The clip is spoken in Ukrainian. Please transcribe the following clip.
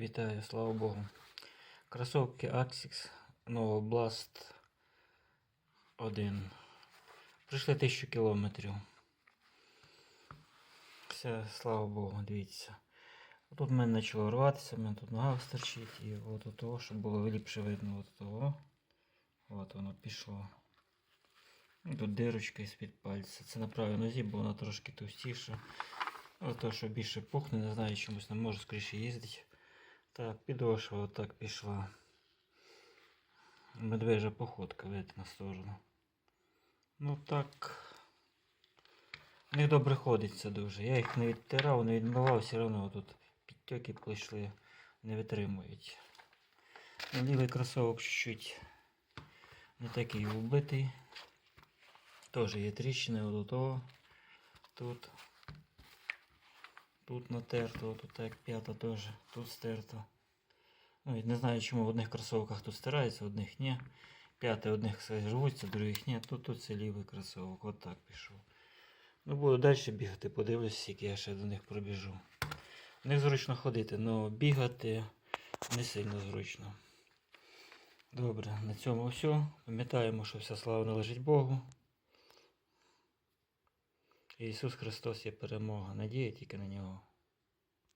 Вітаю, слава Богу. Кросовки Axix Nova Blast 1. Пройшли 1000 кілометрів. Все, слава Богу, дивіться. Тут в мене почало рватися, в мене тут нога стерчить, і от у того, щоб було ліпше видно от того. От воно пішло. Тут дирочка із-під пальця. Це на правій нозі, бо вона трошки товстіша. Ось то, що більше пухне, не знаю, чомусь не можу скоріше їздити. Так, підошва отак пішла. Медвежа походка, видите, на сторону. Ну так. В них добре ходиться дуже. Я їх не відтирав, не відмивав, все одно тут підтеки прийшли, не витримують. Ну, Лівий кросовок чуть-чуть не такий убитий. Теж є тріщини от того. Тут. Тут натерто, тут так п'ята теж, тут стерто. Ну, не знаю, чому в одних кросовках тут стирається, в одних ні. П'яте одних все рвуться, других ні. Тут тут це лівий кросовок, от так пішов. Ну, буду далі бігати, подивлюсь, скільки я ще до них пробіжу. В них зручно ходити, але бігати не сильно зручно. Добре, на цьому все. Пам'ятаємо, що вся слава належить Богу. Ісус Христос є перемога. Надія тільки на нього.